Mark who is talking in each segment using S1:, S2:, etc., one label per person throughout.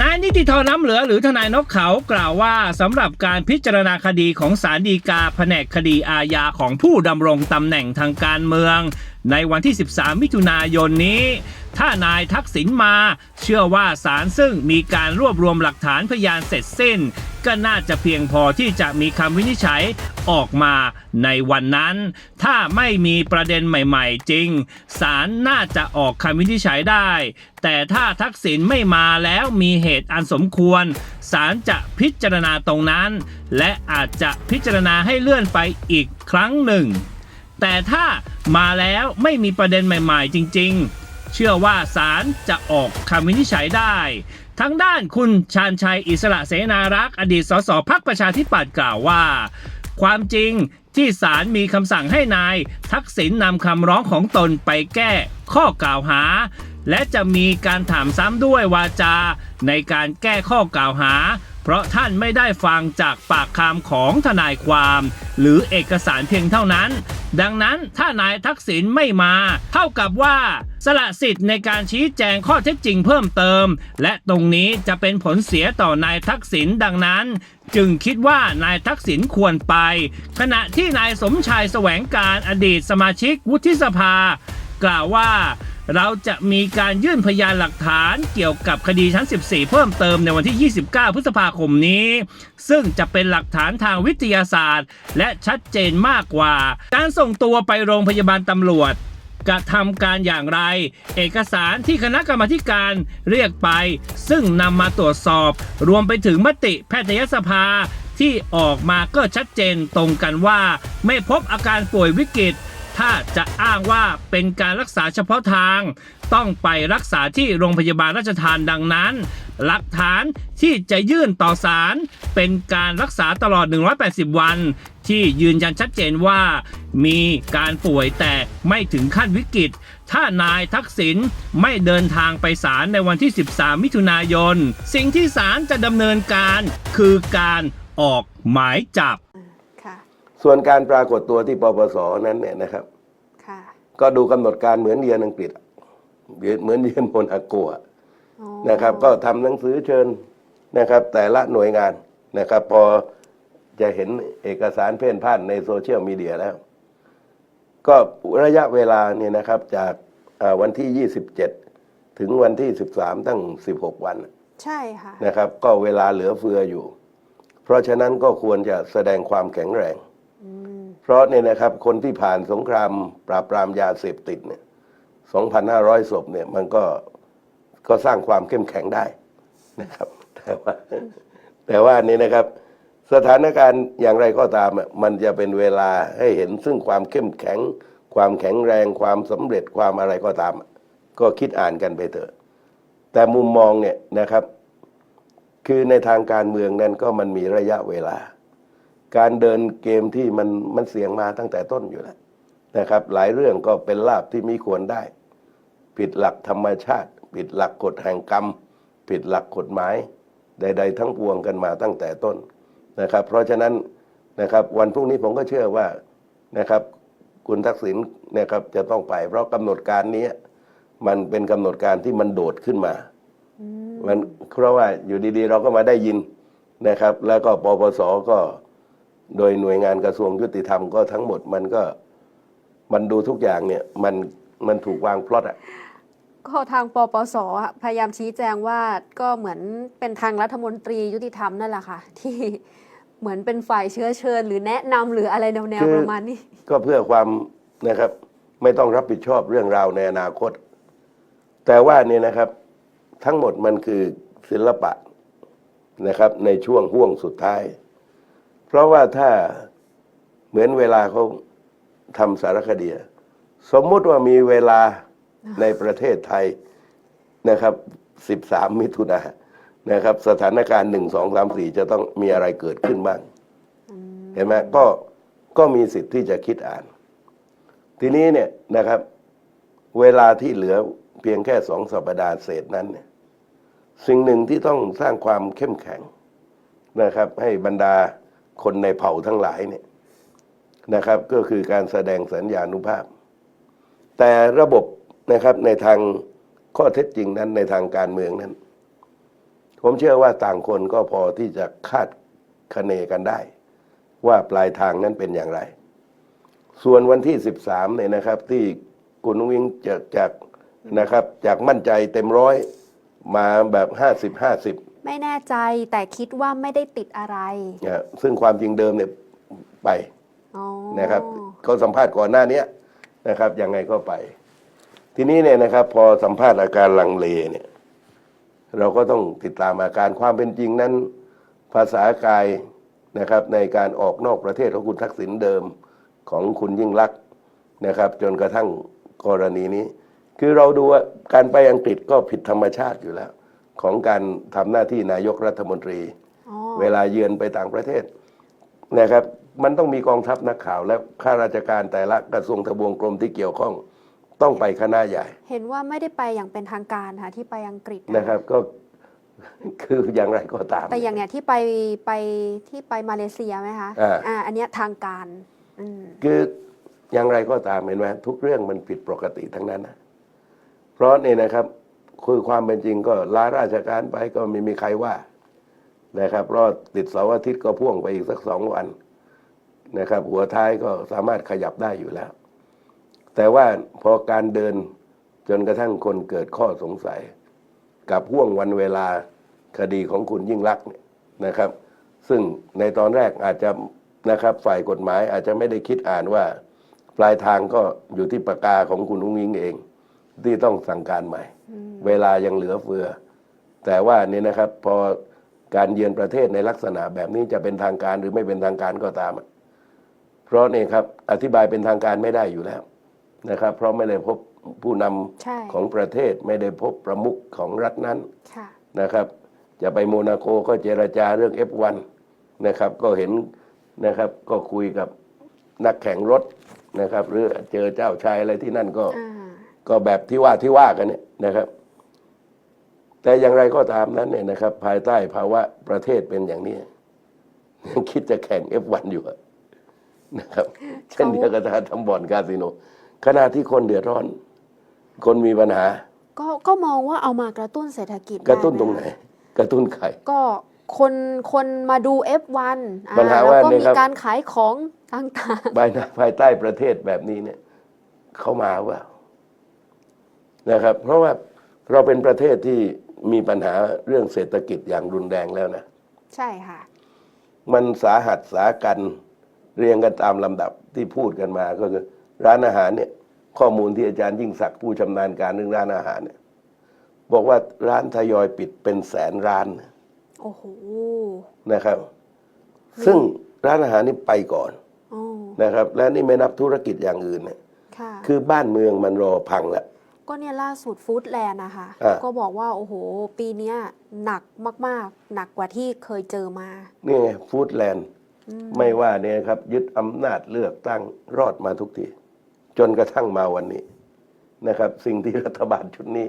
S1: นายนิติธรน้ำเหลือหรือทนายนกเขากล่าวว่าสำหรับการพิจารณาคดีของศาลฎีกาแผนกคดีอาญาของผู้ดำรงตำแหน่งทางการเมือง ในวันที่ 13 มิถุนายนนี้ ถ้านายทักษิณมา เชื่อว่าศาลซึ่งมีการรวบรวมหลักฐานพยานเสร็จสิ้น ก็น่าจะเพียงพอที่จะมีคำวินิจฉัยออกมาในวันนั้น ถ้าไม่มีประเด็นใหม่ๆ จริงศาลน่าจะออกคำวินิจฉัยได้ แต่ถ้าทักษิณไม่มาแล้วมีเหตุอันสมควรศาลจะพิจารณาตรงนั้น และอาจจะพิจารณาให้เลื่อนไปอีกครั้งหนึ่ง แต่ถ้ามาแล้วไม่มีประเด็นใหม่ๆ จริง ๆ เชื่อว่าศาลจะออกคำวินิจฉัยได้ทั้งด้านคุณชาญชัยอิสระเสนารักษ์อดีตสสพักประชาธิปัตย์กล่าวว่า ความจริงที่ศาลมีคำสั่งให้นาย ทักษิณนำคำร้องของตนไปแก้ข้อกล่าวหา และจะมีการถามซ้ำด้วยวาจาในการแก้ข้อกล่าวหา เพราะท่านไม่ได้ฟังจากปากคำของทนายความ หรือเอกสารเพียงเท่านั้น ดังนั้นถ้านายทักษิณไม่มา เท่ากับว่า สละสิทธิ์ในการชี้แจงข้อเท็จจริงเพิ่มเติม และตรงนี้จะเป็นผลเสียต่อนายทักษิณดังนั้น จึงคิดว่านายทักษิณควรไป ขณะที่นายสมชายแสวงการอดีตสมาชิกวุฒิสภา กล่าวว่า เราจะมีการยื่นพยานหลักฐานเกี่ยวกับคดีชั้น 14 เพิ่มเติมในวันที่ 29 พฤษภาคมนี้ ซึ่งจะเป็นหลักฐานทางวิทยาศาสตร์ และชัดเจนมากกว่า การส่งตัวไปโรงพยาบาลตำรวจกระทำการอย่างไร เอกสารที่คณะกรรมาธิการเรียกไป ซึ่งนำมาตรวจสอบ รวมไปถึงมติแพทยสภาที่ออกมาก็ชัดเจนตรงกันว่า ไม่พบอาการป่วยวิกฤต ถ้าจะอ้างว่าเป็นการรักษาเฉพาะทาง ต้องไปรักษาที่โรงพยาบาลราชทานดังนั้น หลักฐานที่จะยื่นต่อศาลเป็นการรักษาตลอด 180 วัน ที่ยืนยันชัดเจนว่า มีการป่วยแต่ไม่ถึงขั้นวิกฤต ถ้านายทักษิณไม่เดินทางไปศาลในวันที่ 13 มิถุนายน สิ่งที่ศาลจะดำเนินการคือการออกหมายจับ
S2: ค่ะ
S3: ส่วนการปรากฏตัวที่ปปสนั้นเนี่ยนะครับ
S2: ค่ะ
S3: ก็ดูกำหนดการเหมือนเรียนอังกฤษเหมือนเรียนโมนาโกะ
S2: อ๋อ
S3: นะครับ ก็ทำหนังสือเชิญนะครับ แต่ละหน่วยงานนะครับ พอจะเห็นเอกสารเพ่นพ่านในโซเชียลมีเดียแล้ว ก็ระยะเวลาเนี่ยนะครับจากอ่าวันที่ 27 ถึงวันที่ 13 ตั้ง 16 วัน
S2: ใช่ค่ะ
S3: นะครับ ก็เวลาเหลือเฟืออยู่ เพราะฉะนั้นก็ควรจะแสดงความแข็งแรง
S2: อืม
S3: เพราะเนี่ยนะครับคนที่ผ่านสงครามปราบปรามยาเสพติดเนี่ย2,500 ศพเนี่ยมันก็ก็สร้างความเข้มแข็งได้นะครับ แต่ว่าแต่ว่านี่นะครับสถานการณ์อย่างไรก็ตามมันจะเป็นเวลาให้เห็นซึ่งความเข้มแข็ง ความแข็งแรงความสำเร็จความอะไรก็ตาม ก็คิดอ่านกันไปเถอะ แต่มุมมองเนี่ยนะครับ คือในทางการเมืองนั้นก็มันมีระยะเวลา การเดินเกมที่มันมันเสี่ยงมาตั้งแต่ต้นอยู่แล้วนะครับ หลายเรื่องก็เป็นลาบที่มีควรได้ ผิดหลักธรรมชาติ ผิดหลักกฎแห่งกรรม ผิดหลักกฎหมาย ใด ๆ ทั้งปวงกันมาตั้งแต่ต้นนะครับ เพราะฉะนั้นนะครับวันพรุ่งนี้ผมก็เชื่อว่านะครับคุณทักษิณนะครับจะต้องไป เพราะกำหนดการนี้มันเป็นกำหนดการที่มันโดดขึ้นมา
S2: อืม
S3: มันเพราะว่าอยู่ดีๆ เราก็มาได้ยินนะครับ แล้วก็ปปสก็ โดยหน่วยงานกระทรวงยุติธรรมก็ทั้งหมดมันก็มันดูทุกอย่างเนี่ยมันมันถูกวางพล็อตอะ
S2: ก็ทางปปสอะพยายามชี้แจงว่าก็เหมือนเป็นทางรัฐมนตรียุติธรรมนั่นแหละค่ะ ที่เหมือนเป็นฝ่ายเชื้อเชิญ หรือแนะนำหรืออะไรแนวๆประมาณนี้
S3: ก็เพื่อความนะครับ ไม่ต้องรับผิดชอบเรื่องราวในอนาคต แต่ว่าเนี่ยนะครับ ทั้งหมดมันคือศิลปะนะครับ ในช่วงห่วงสุดท้ายเพ ราะว่าถ้าเหมือนเวลาเขาทำสารคดีอะสมมุติว่ามีเวลาในประเทศไทยนะครับ 13 มิถุนายนนะครับ สถานการณ์ 1 2 3 4 จะต้องมีอะไรเกิดขึ้นบ้าง เห็นไหมก็ก็มีสิทธิ์ที่จะคิดอ่าน ทีนี้เนี่ยนะครับ เวลาที่เหลือเพียงแค่สองสัปดาห์เศษนั้นเนี่ยสิ่งหนึ่งที่ต้องสร้างความเข้มแข็งนะครับ ให้บรรดา คนในเผ่าทั้งหลายเนี่ยนะครับ ก็คือการแสดงสัญญานุภาพ แต่ระบบนะครับในทางข้อเท็จจริงนั้นในทางการเมืองนั้น ผมเชื่อว่าต่างคนก็พอที่จะคาดคะเนกันได้ ว่าปลายทางนั้นเป็นอย่างไร ส่วนวันที่ 13เนี่ยนะครับ ที่คุณนุ้งอิงจากจากนะครับ จากมั่นใจเต็มร้อยมาแบบ 50 50
S2: ไม่แน่ใจแต่คิดว่าไม่ได้ติดอะไร
S3: นะซึ่งความจริงเดิมเนี่ยไป
S2: อ๋อ
S3: นะครับเขาสัมภาษณ์ก่อนหน้าเนี้ยนะครับยังไงก็ไป ทีนี้เนี่ยนะครับ พอสัมภาษณ์อาการลังเลเนี่ย เราก็ต้องติดตามอาการความเป็นจริงนั้น ภาษากายนะครับ ในการออกนอกประเทศของคุณทักษิณเดิมของคุณยิ่งลักษณ์นะครับ จนกระทั่งกรณีนี้ คือเราดูว่าการไปอังกฤษก็ผิดธรรมชาติอยู่แล้ว ของการทำหน้าที่นายกรัฐมนตรี
S2: อ๋อ
S3: เวลาเยือนไปต่างประเทศนะครับมันต้องมีกองทัพนักข่าวและข้าราชการแต่ละกระทรวงทบวงกรมที่เกี่ยวข้องต้องไปคณะใหญ่
S2: เห็นว่าไม่ได้ไปอย่างเป็นทางการค่ะที่ไปอังกฤษ
S3: นะครับก็คืออย่างไรก็ตาม
S2: แต่อย่างเนี้ยที่ไปไปที่ไปมาเลเซียไหมคะ
S3: อ่า
S2: อ่าอันเนี้ยทางการอืม
S3: คืออย่างไรก็ตามเห็นไหมทุกเรื่องมันผิดปกติทั้งนั้นนะเพราะนี่นะครับ คือความเป็นจริงก็ลาราชการไปก็ไม่มีใครว่านะครับเพราะติดเสาร์อาทิตย์ก็พ่วงไปอีกสักสองวันนะครับ หัวท้ายก็สามารถขยับได้อยู่แล้ว แต่ว่าพอการเดินจนกระทั่งคนเกิดข้อสงสัย กับห่วงวันเวลาคดีของคุณยิ่งลักษณ์เนี่ยนะครับ ซึ่งในตอนแรกอาจจะนะครับฝ่ายกฎหมายอาจจะไม่ได้คิดอ่านว่า ปลายทางก็อยู่ที่ปากกาของคุณอุ้งอิงเอง ที่ต้องสั่งการใหม่ เวลายังเหลือเฟือ แต่ว่านี่นะครับ พอการเยือนประเทศในลักษณะแบบนี้จะเป็นทางการหรือไม่เป็นทางการก็ตามอะเพราะนี่ครับอธิบายเป็นทางการไม่ได้อยู่แล้วนะครับ เพราะไม่ได้พบผู้นำ
S2: ใช่
S3: ของประเทศไม่ได้พบประมุขของรัฐนั้น
S2: ค่ะ
S3: นะครับ จะไปโมนาโกก็เจรจาเรื่อง F1 นะครับ ก็เห็นนะครับก็คุยกับนักแข่งรถนะครับ หรือเจอเจ้าชายอะไรที่นั่นก็
S2: อ่า
S3: ก็แบบที่ว่าที่ว่ากันเนี่ยนะครับ แต่อย่างไรก็ตามนั้นเนี่ยนะครับ ภายใต้ภาวะประเทศเป็นอย่างนี้ยังคิดจะแข่ง F1 อยู่อะนะครับเช่นเดียวกับการทำบ่อนคาสิโนขณะที่คนเดือดร้อน คนมีปัญหา
S2: ก็ก็มองว่าเอามากระตุ้นเศรษฐกิจ
S3: กระตุ้น
S2: ด้
S3: ตรงไหน กระตุ้นใคร
S2: ก็คนคนมาดู F1 อ่า
S3: ปัญหา
S2: แล้ว
S3: ว่า
S2: ก็
S3: เนี่ย
S2: มี
S3: ครับ
S2: การขายของต่าง
S3: ภายในภายใต้ประเทศแบบนี้เนี่ยเขามาว่า นะครับ เพราะว่าเราเป็นประเทศที่มีปัญหาเรื่องเศรษฐกิจอย่างรุนแรงแล้วนะ
S2: ๆใช่ค่ะ
S3: มันสาหัสสากันเรียงกันตามลำดับที่พูดกันมาก็คือ ร้านอาหารเนี่ย ข้อมูลที่อาจารย์ยิ่งศักดิ์ผู้ชำนาญการเรื่องร้านอาหารเนี่ย บอกว่าร้านทยอยปิดเป็นแสนร้าน
S2: โอ้โห
S3: นะครับ ซึ่งร้านอาหารนี่ไปก่อน
S2: โอ้
S3: นะครับ และนี่ไม่นับธุรกิจอย่างอื่นเนี่ย
S2: ค่ะ
S3: คือบ้านเมืองมันรอพังแล้ว
S2: ก็เนี่ยล่าสุดฟู้ดแลนด์นะคะ
S3: อ่า
S2: ก็บอกว่าโอ้โห ปีเนี้ยหนักมากๆ หนักกว่าที่เคยเจอมา
S3: นี่ไงฟู้ดแลนด์
S2: อืม
S3: ไม่ว่าเนี่ยครับ ยึดอำนาจเลือกตั้งรอดมาทุกที จนกระทั่งมาวันนี้นะครับ สิ่งที่รัฐบาลชุดนี้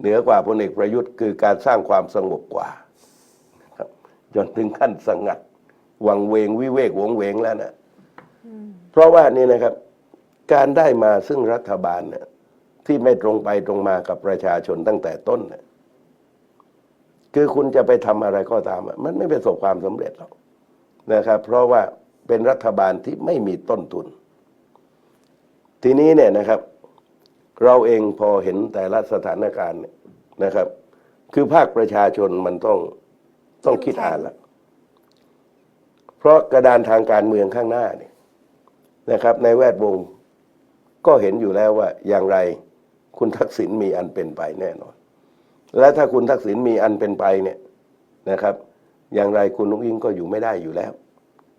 S3: เหนือกว่าพลเอกประยุทธ์คือการสร้างความสงบกว่านะครับจนถึงขั้นสงัด วังเวงวิเวกวงเวงแล้วนะเพราะว่านี่นะครับ การได้มาซึ่งรัฐบาลเนี่ย ที่ไม่ตรงไปตรงมากับประชาชนตั้งแต่ต้นเนี่ยคือคุณจะไปทำอะไรก็ตาม มันไม่ประสบความสำเร็จหรอกนะครับ เพราะว่าเป็นรัฐบาลที่ไม่มีต้นทุน ทีนี้เนี่ยนะครับ เราเองพอเห็นแต่ละสถานการณ์เนี่ยนะครับ คือภาคประชาชนมันต้องต้องคิดอ่านละเพราะกระดานทางการเมืองข้างหน้าเนี่ยนะครับ ในแวดวงก็เห็นอยู่แล้วว่าอย่างไร คุณทักษิณมีอันเป็นไปแน่นอน และถ้าคุณทักษิณมีอันเป็นไปเนี่ยนะครับ อย่างไรคุณนุ้งอิงก็อยู่ไม่ได้อยู่แล้ว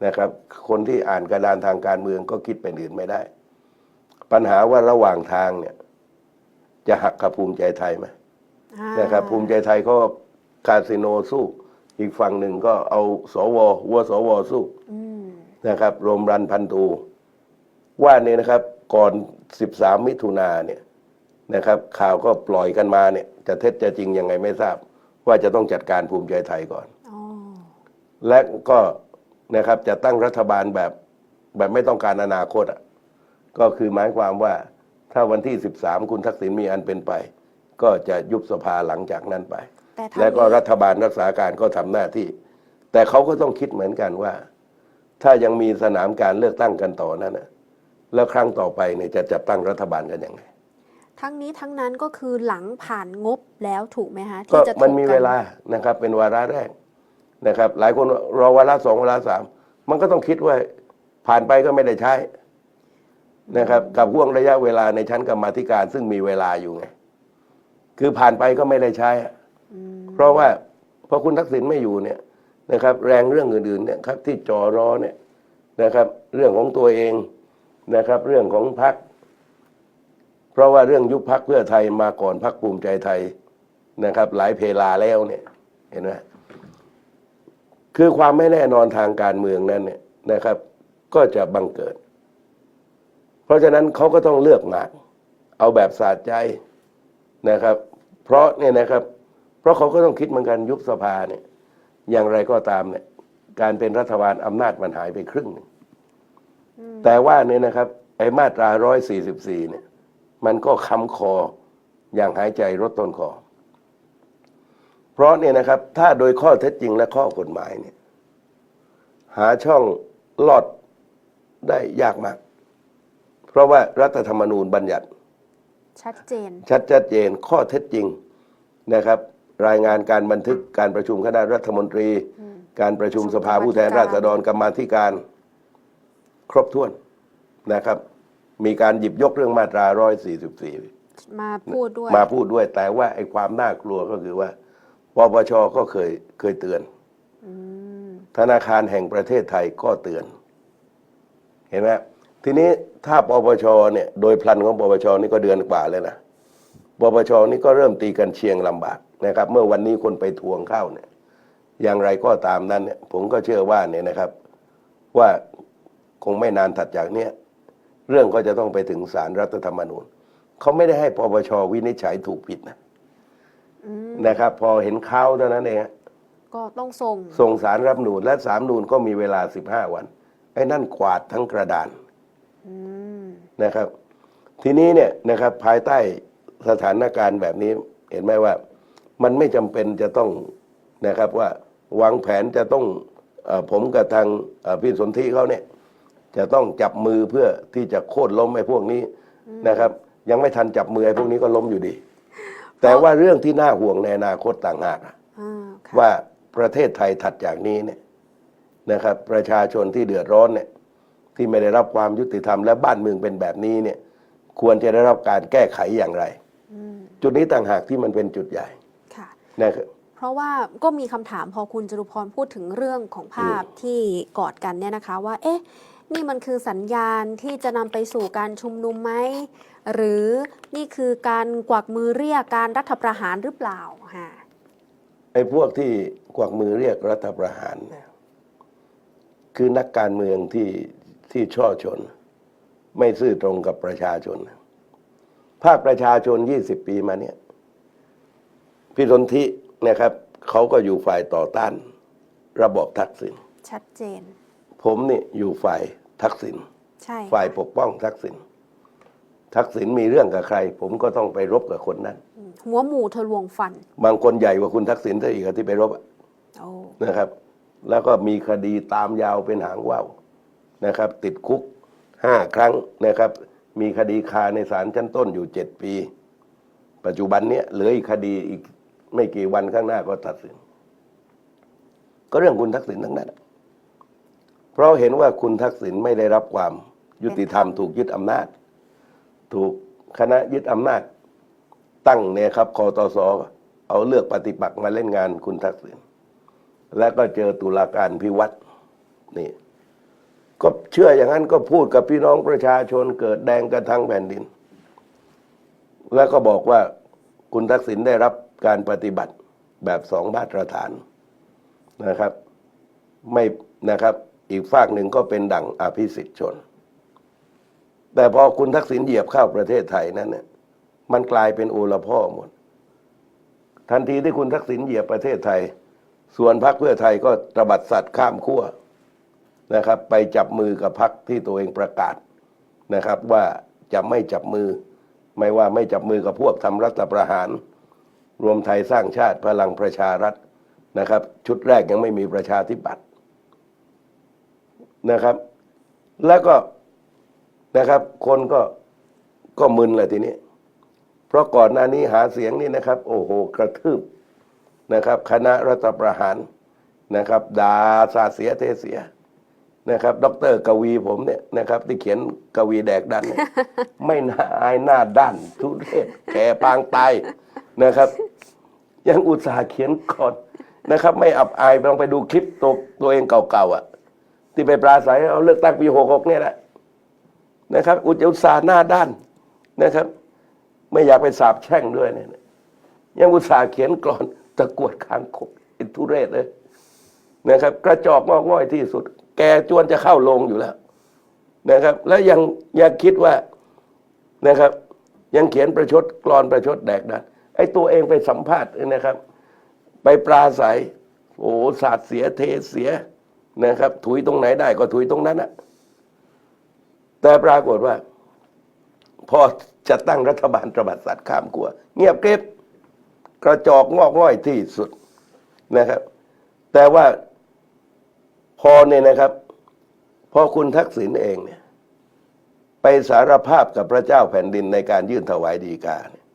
S3: นะครับ คนที่อ่านกระดานทางการเมืองก็คิดเป็นอื่นไม่ได้ ปัญหาว่าระหว่างทางเนี่ย จะหักกับภูมิใจไทยไหม
S2: อ่า
S3: นะครับ ภูมิใจไทยก็คาสิโนสู้ อีกฝั่งหนึ่งก็เอาสววัวสวสู้
S2: อืม
S3: นะครับรมรันพันตูว่าเนี่ยนะครับ ก่อน 13 มิถุนาเนี่ย นะครับ ข่าวก็ปล่อยกันมาเนี่ย จะเท็จจะจริงยังไงไม่ทราบ ว่าจะต้องจัดการภูมิใจไทยก่อน
S2: อ๋อ
S3: และก็นะครับจะตั้งรัฐบาลแบบแบบไม่ต้องการอนาคตอะก็คือหมายความว่าถ้าวันที่ 13 คุณทักษิณมีอันเป็นไป ก็จะยุบสภาหลังจากนั้นไป
S2: แต่ทั้ง
S3: แล้วก็
S2: นี้
S3: รัฐบาลรักษาการก็ทำหน้าที่ แต่เขาก็ต้องคิดเหมือนกันว่า ถ้ายังมีสนามการเลือกตั้งกันต่อนั้นนะแล้วครั้งต่อไปเนี่ยจะจัดตั้งรัฐบาลกันยังไง
S2: ทั้งนี้ทั้งนั้นก็คือหลังผ่านงบแล้วถูกไหมคะ
S3: ก็
S2: ที่จะถก
S3: มันมี
S2: กั
S3: เวลานะครับ เป็นวาระแรกนะครับ หลายคนรอวาระสองวาระสามมันก็ต้องคิดว่าผ่านไปก็ไม่ได้ใช้นะครับ กับห่วงระยะเวลาในชั้นกรรมาธิการ ซึ่งมีเวลาอยู่ไงคือผ่านไปก็ไม่ได้ใช้อะ
S2: อืม
S3: เพราะว่าพอคุณทักษิณไม่อยู่เนี่ยนะครับ แรงเรื่องอื่นๆเนี่ยครับที่จอรอเนี่ยนะครับ เรื่องของตัวเองนะครับ เรื่องของพรรค เพราะว่าเรื่องยุบพักเพื่อไทยมาก่อนพักภูมิใจไทยนะครับ หลายเพลาแล้วเนี่ยเห็นไหมคือความไม่แน่นอนทางการเมืองนั้นเนี่ยนะครับ ก็จะบังเกิด เพราะฉะนั้นเขาก็ต้องเลือกหมากเอาแบบสาใจนะครับ เพราะเนี่ยนะครับ เพราะเขาก็ต้องคิดเหมือนกันยุบสภาเนี่ย อย่างไรก็ตามเนี่ย การเป็นรัฐบาลอำนาจมันหายไปครึ่งหนึ่งแต่ว่าเนี่ยนะครับไอ้มาตราร้อยสี่สิบสี่เนี่ย มันก็ค้ำคออย่างหายใจรถต้นคอ เพราะเนี่ยนะครับ ถ้าโดยข้อเท็จจริงและข้อกฎหมายเนี่ย หาช่องลอดได้ยากมาก เพราะว่ารัฐธรรมนูญบัญญัติ
S2: ชัดเจน
S3: ชัดชัดเจนข้อเท็จจริงนะครับ รายงานการบันทึกการประชุมคณะรัฐมนตรี การประชุมสภาผู้แทนราษฎรกรรมาธิการ ครบถ้วนนะครับ มีการหยิบยกเรื่องมาตรา 144
S2: มาพูดด้วย
S3: มาพูดด้วย แต่ว่าไอ้ความน่ากลัวก็คือว่าปปชก็เคยเคยเตือน
S2: อืม
S3: ธนาคารแห่งประเทศไทยก็เตือน เห็นไหมทีนี้ถ้าปปชเนี่ยโดยพลันของปปชนี่ก็เดือนกว่าเลยนะปปชนี่ก็เริ่มตีกันเชียงลำบากนะครับ เมื่อวันนี้คนไปทวงเข้าเนี่ย อย่างไรก็ตามนั้นเนี่ยผมก็เชื่อว่าเนี่ยนะครับ ว่าคงไม่นานถัดจากเนี้ย เรื่องก็จะต้องไปถึงศาลรัฐธรรมนูญเขาไม่ได้ให้ปปชวินิจฉัยถูกผิดนะ
S2: อืม
S3: นะครับ พอเห็นข่าวเท่านั้นเองฮะ
S2: ก็ต้องส่ง
S3: ส่งสารรับนูนและสารนูนก็มีเวลา 15 วัน ไอ้นั่นกวาดทั้งกระดาน
S2: อืม
S3: นะครับ ทีนี้เนี่ยนะครับภายใต้สถานการณ์แบบนี้เห็นไหมว่า มันไม่จำเป็นจะต้องนะครับว่าวางแผนจะต้องเออผมกับทางเอ่อพี่สนธิเขาเนี่ย จะต้องจับมือเพื่อที่จะโค่นล้มไอ้พวกนี้นะครับ ยังไม่ทันจับมือไอ้พวกนี้ก็ล้มอยู่ดี แต่ว่าเรื่องที่น่าห่วงในอนาคตต่างหากอะ
S2: อ่าค่ะ
S3: ว่าประเทศไทยถัดจากนี้เนี่ยนะครับ ประชาชนที่เดือดร้อนเนี่ยที่ไม่ได้รับความยุติธรรมและบ้านเมืองเป็นแบบนี้เนี่ยควรจะได้รับการแก้ไขอย่างไร
S2: อืม
S3: จุดนี้ต่างหากที่มันเป็นจุดใหญ่
S2: ค่ะ
S3: นะครับ
S2: เพราะว่าก็มีคำถามพอคุณจรุพรพูดถึงเรื่องของภาพที่กอดกันเนี่ยนะคะว่า เอ๊ะ นี่มันคือสัญญาณที่จะนำไปสู่การชุมนุมไหม หรือนี่คือการกวักมือเรียกการรัฐประหารหรือเปล่าฮะ
S3: ไอ้พวกที่กวักมือเรียกรัฐประหารเนี่ยคือนักการเมืองที่ที่ช่อชน ไม่ซื่อตรงกับประชาชน ภาคประชาชน 20 ปีมาเนี่ยพี่สนธินะครับเขาก็อยู่ฝ่ายต่อต้าน ระบอบทักษิณ
S2: ชัดเจน
S3: ผมนี่อยู่ฝ่ายทักษิณ
S2: ใช่
S3: ฝ่ายปกป้องทักษิณทักษิณมีเรื่องกับใคร ผมก็ต้องไปรบกับคนนั้น
S2: อืมหัวหมูทะลวงฟัน
S3: บางคนใหญ่กว่าคุณทักษิณซะอีกอะที่ไปรบอะ
S2: โอ้
S3: นะครับ แล้วก็มีคดีตามยาวเป็นหางว่าวนะครับ ติดคุกห้าครั้งนะครับ มีคดีคาในศาลชั้นต้นอยู่เจ็ดปี ปัจจุบันเนี้ยเหลืออีกคดีอีกไม่กี่วันข้างหน้าก็ตัดสิน ก็เรื่องคุณทักษิณทั้งนั้นอะ เพราะเห็นว่าคุณทักษิณไม่ได้รับความยุติธรรมถูกยึดอำนาจ ถูกคณะยึดอำนาจ ตั้งเนี่ยครับคอตสเอาเลือกปฏิปักษ์มาเล่นงานคุณทักษิณและก็เจอตุลาการพิวัตรนี่ก็เชื่ออย่างนั้นก็พูดกับพี่น้องประชาชนเกิดแดงกันทั้งแผ่นดิน แล้วก็บอกว่าคุณทักษิณได้รับการปฏิบัติแบบสองมาตรฐานนะครับ ไม่นะครับ อีกฝากหนึ่งก็เป็นดั่งอภิสิทธิชน แต่พอคุณทักษิณเหยียบเข้าประเทศไทยนั้นเนี่ยมันกลายเป็นโอละพ่อหมด ทันทีที่คุณทักษิณเหยียบประเทศไทย ส่วนพรรคเพื่อไทยก็ตระบัดสัตว์ข้ามขั้วนะครับ ไปจับมือกับพรรคที่ตัวเองประกาศนะครับ ว่าจะไม่จับมือ ไม่ว่าไม่จับมือกับพวกทำรัฐประหาร รวมไทยสร้างชาติพลังประชารัฐนะครับ ชุดแรกยังไม่มีประชาธิปัตย์ นะครับ แล้วก็นะครับ คนก็ก็มึนเลยทีนี้ เพราะก่อนหน้านี้หาเสียงนี่นะครับ โอ้โห กระทืบนะครับ คณะรัฐประหารนะครับด่าสาดเสียเทเสียนะครับ ดรกวีผมเนี่ยนะครับ ที่เขียนกวีแดกดันเนี่ยไม่น่าอายหน้าด้าน ทุเรศแก่ปางตายนะครับ ยังอุตส่าห์เขียนก่อนนะครับ ไม่อับอายลองไปดูคลิปตัวตัวเองเก่าๆอะ ที่ไปปราศัยเอาเลือกตั้งปีหกหกเนี่ยแหละนะครับ อุจตสาห์หน้าด้านนะครับ ไม่อยากไปสาบแช่งด้วยเนี่ยยังอุตส่าห์เขียนกรอนตะกรวดคางคกอินทุเรศเลยนะครับ กระจอกงอกง่อยที่สุด แกจวนจะเข้าลงอยู่แล้วนะครับ แล้วยังยังคิดว่านะครับ ยังเขียนประชดกรอนประชดแดกดันไอ้ตัวเองไปสัมภาษณ์นะครับ ไปปราศัยโอ้สาดเสียเทเสีย นะครับ ถุยตรงไหนได้ก็ถุยตรงนั้นอะแต่ปรากฏว่า พอจะตั้งรัฐบาลตระบัดสัตว์ข้ามกลัว เงียบเก็บกระจอกงอกง่อยที่สุดนะครับ แต่ว่าพอเนี่ยนะครับ พอคุณทักษิณเองเนี่ยไปสารภาพกับพระเจ้าแผ่นดินในการยื่นถวายดีกาเนี่ย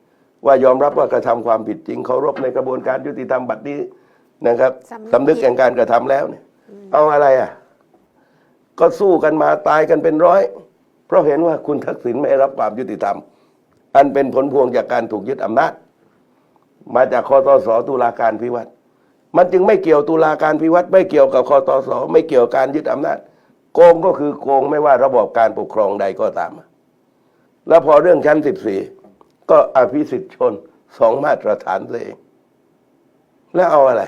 S3: ว่ายอมรับว่ากระทำความผิดจริงเคารพในกระบวนการยุติธรรมบัดนี้นะครับ
S2: สำนึก
S3: สำนึกแห่งการกระทำแล้วเนี่ย เอาอะไรอะ ก็สู้กันมาตายกันเป็นร้อย เพราะเห็นว่าคุณทักษิณไม่รับความยุติธรรม อันเป็นผลพวงจากการถูกยึดอำนาจ มาจากคอตสตุลาการพิวัตรมันจึงไม่เกี่ยวตุลาการพิวัตรไม่เกี่ยวกับคอตสไม่เกี่ยวกับการยึดอำนาจ โกงก็คือโกงไม่ว่าระบอบการปกครองใดก็ตาม แล้วพอเรื่องชั้นสิบสี่ก็อภิสิทธิชนสองมาตรฐานตัวเองแล้วเอาอะไร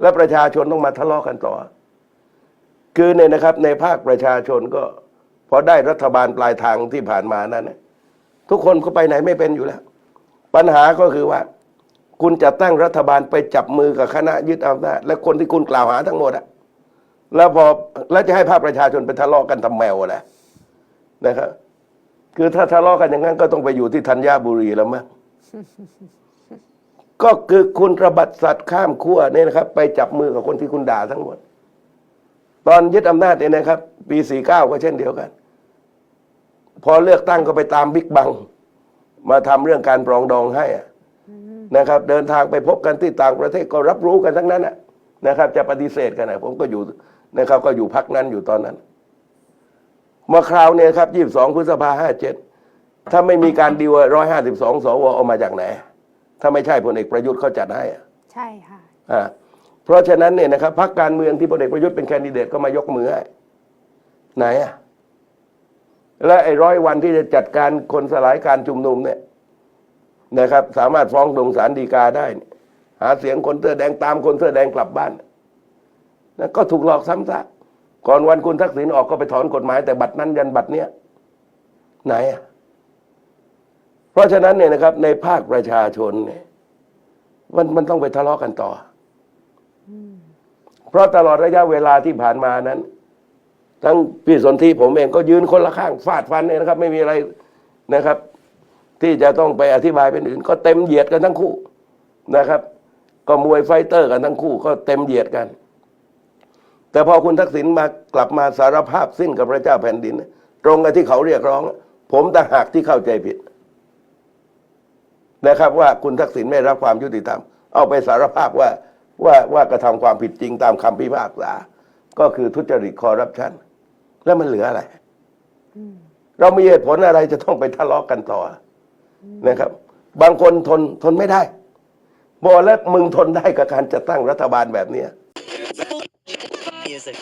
S3: แล้วประชาชนต้องมาทะเลาะกันต่อ คือเนี่ยนะครับในภาคประชาชนก็พอได้รัฐบาลปลายทางที่ผ่านมานั้นทุกคนก็ไปไหนไม่เป็นอยู่แล้ว ปัญหาก็คือว่า คุณจะตั้งรัฐบาลไปจับมือกับคณะยึดอำนาจและคนที่คุณกล่าวหาทั้งหมดอะแล้วพอแล้วจะให้ภาคประชาชนไปทะเลาะกันทำแมวอะไรนะครับ คือถ้าทะเลาะกันอย่างนั้นก็ต้องไปอยู่ที่ธัญบุรีแล้วมั้ง ก็คือคุณระบัดสัตว์ข้ามขั้วเนี่ยนะครับ ไปจับมือกับคนที่คุณด่าทั้งหมด ตอนยึดอำนาจเนี่ยนะครับ ปีสี่เก้าก็เช่นเดียวกัน พอเลือกตั้งก็ไปตามบิ๊กบัง มาทำเรื่องการปรองดองให้นะครับ เดินทางไปพบกันที่ต่างประเทศก็รับรู้กันทั้งนั้นนะครับ จะปฏิเสธกันนะผมก็อยู่นะครับ ก็อยู่พักนั้นอยู่ตอนนั้นมาคราวเนี่ยครับยี่สิบสองพฤษภาห้าเจ็ดถ้าไม่มีการดีลร้อยห้าสิบสองสวเอามาจากไหน ถ้าไม่ใช่พลเอกประยุทธ์เขาจัดให้อะ
S2: ใช่ค่ะ
S3: อ่าเพราะฉะนั้นเนี่ยนะครับพรรคการเมืองที่พลเอกประยุทธ์เป็นแคนดิเดตก็มายกมือให้ไหนอะและไอ้ร้อยวันที่จะจัดการคนสลายการชุมนุมเนี่ยนะครับ สามารถฟ้องลงศาลฎีกาได้เนี่ยหาเสียงคนเสื้อแดงตามคนเสื้อแดงกลับบ้านนะก็ถูกหลอกซ้ำซากก่อนวันคุณทักษิณออกก็ไปถอนกฎหมายแต่บัตรนั้นยันบัตรเนี้ยไหนอะ เพราะฉะนั้นเนี่ยนะครับ ในภาคประชาชนเนี่ยมันมันต้องไปทะเลาะกันต่ออเพราะตลอดระยะเวลาที่ผ่านมานั้น ทั้งพี่สนธิผมเองก็ยืนคนละข้างฟาดฟันเนี่ยนะครับ ไม่มีอะไรนะครับ ที่จะต้องไปอธิบายเป็นอื่น ก็เต็มเหยียดกันทั้งคู่นะครับ ก็มวยไฟเตอร์กันทั้งคู่ ก็เต็มเหยียดกัน แต่พอคุณทักษิณมากลับมาสารภาพสิ้นกับพระเจ้าแผ่นดิน ตรงกับที่เขาเรียกร้อง ผมต่างหากที่เข้าใจผิด นะครับว่าคุณทักษิณไม่รับความยุติธรรม เอาไปสารภาพว่าว่าว่ากระทำความผิดจริงตามคำพิพากษา ก็คือทุจริตคอร์รัปชันแล้วมันเหลืออะไร เรามีเหตุผลอะไรจะต้องไปทะเลาะกันต่อนะครับ บางคนทนทนไม่ได้บอกแล้วมึงทนได้กับการจะตั้งรัฐบาลแบบเนี้ย
S4: Music.